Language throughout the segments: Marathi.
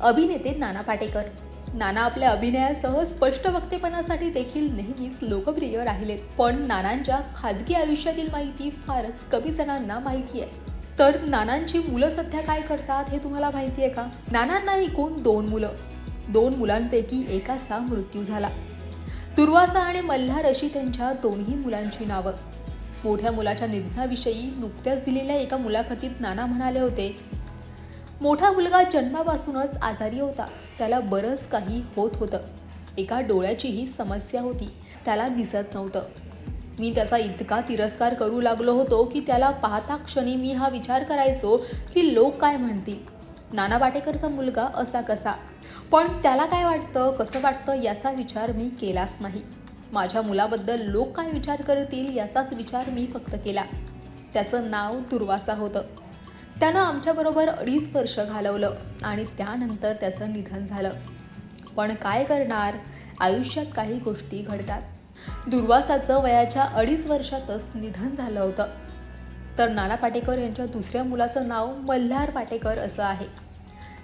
अभिनेते नाना पाटेकर. नाना आपल्या अभिनयासह स्पष्ट वक्तेपणासाठी देखील नेहमीच लोकप्रिय राहिलेत. पण नानांच्या खाजगी आयुष्यातील माहिती फारच कमी जणांना माहिती आहे तर नानांची मुलं सध्या काय करतात हे तुम्हाला माहिती आहे का? नानांना एकूण दोन मुलं. दोन मुलांपैकी एकाचा मृत्यू झाला. दुर्वासा आणि मल्हार अशी त्यांच्या दोन्ही मुलांची नावं. मोठ्या मुलाच्या निधनाविषयी नुकत्याच दिलेल्या एका मुलाखतीत नाना म्हणाले होते मोठा मुलगा जन्मापासूनच आजारी होता. त्याला बरंच काही होत होतं. एका डोळ्याचीही समस्या होती. त्याला दिसत नव्हतं. मी त्याचा इतका तिरस्कार करू लागलो होतो की त्याला पाहता क्षणी मी हा विचार करायचो की लोक काय म्हणतील? नाना पाटेकरचा मुलगा असा कसा? पण त्याला काय वाटतं कसं वाटतं याचा विचार मी केलाच नाही. माझ्या मुलाबद्दल लोक काय विचार करतील याचाच विचार मी फक्त केला. त्याचं नाव दुर्वासा होतं. त्यानं आमच्याबरोबर अडीच वर्ष घालवलं आणि त्यानंतर त्याचं निधन झालं. पण काय करणार? आयुष्यात काही गोष्टी घडतात. दुर्वासाचं वयाच्या अडीच वर्षातच निधन झालं होतं. तर नाना पाटेकर यांच्या दुसऱ्या मुलाचं नाव मल्हार पाटेकर असं आहे.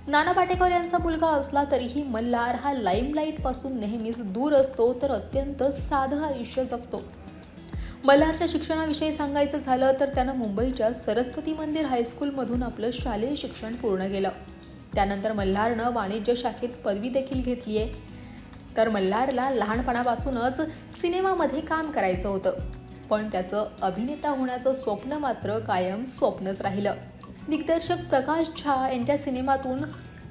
नाना पाटेकर यांचा मुलगा असला तरीही मल्हार हा लाईमलाईटपासून नेहमीच दूर असतो तर अत्यंत साधं आयुष्य जगतो. मल्हारच्या शिक्षणाविषयी सांगायचं झालं तर त्यानं मुंबईच्या सरस्वती मंदिर हायस्कूलमधून आपलं शालेय शिक्षण पूर्ण केलं. त्यानंतर मल्हारनं वाणिज्य शाखेत पदवी देखील घेतली आहे तर मल्हारला लहानपणापासूनच सिनेमामध्ये काम करायचं होतं. पण त्याचं अभिनेता होण्याचं स्वप्न मात्र कायम स्वप्नच राहिलं. दिग्दर्शक प्रकाश झा यांच्या सिनेमातून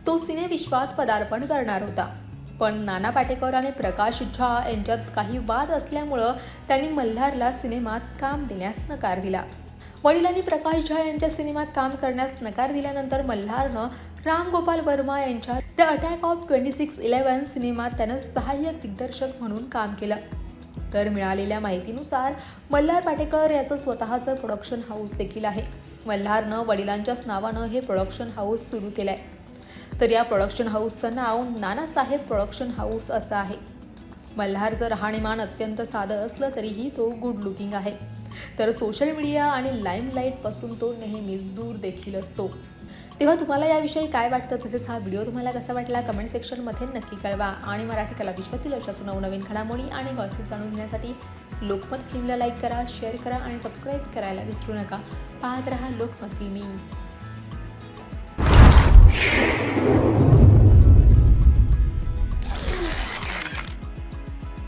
तो सिनेविश्वात पदार्पण करणार होता. पण नाना पाटेकर आणि प्रकाश झा यांच्यात काही वाद असल्यामुळं त्यांनी मल्हारला सिनेमात काम देण्यास नकार दिला. वडिलांनी प्रकाश झा यांच्या सिनेमात काम करण्यास नकार दिल्यानंतर मल्हारनं राम गोपाल वर्मा यांच्या the attack of twenty six eleven सिनेमात त्यानं सहाय्यक दिग्दर्शक म्हणून काम केलं. तर मिळालेल्या माहितीनुसार मल्हार पाटेकर याचं स्वतःचं प्रोडक्शन हाऊस देखील आहे. मल्हारनं वडिलांच्याच नावानं हे प्रोडक्शन हाऊस सुरू केलं आहे तर या प्रोडक्शन हाऊसचं नाव नानासाहेब प्रोडक्शन हाऊस असं आहे. मल्हारचं राहणीमान अत्यंत साधं असलं तरीही तो गुड लुकिंग आहे. तर सोशल मीडिया आणि लाईमलाईटपासून तो नेहमीच दूर देखील असतो. तेव्हा तुम्हाला याविषयी काय वाटतं? तसेच हा व्हिडिओ तुम्हाला कसा वाटला? कमेंट सेक्शनमध्ये नक्की कळवा. आणि मराठी कला विश्वातील अशाच नवनवीन घडामोडी आणि गॉसिप जाणून घेण्यासाठी लोकमत फिल्मला लाईक करा शेअर करा आणि सबस्क्राईब करायला विसरू नका. पाहत रहा लोकमत फिल्मी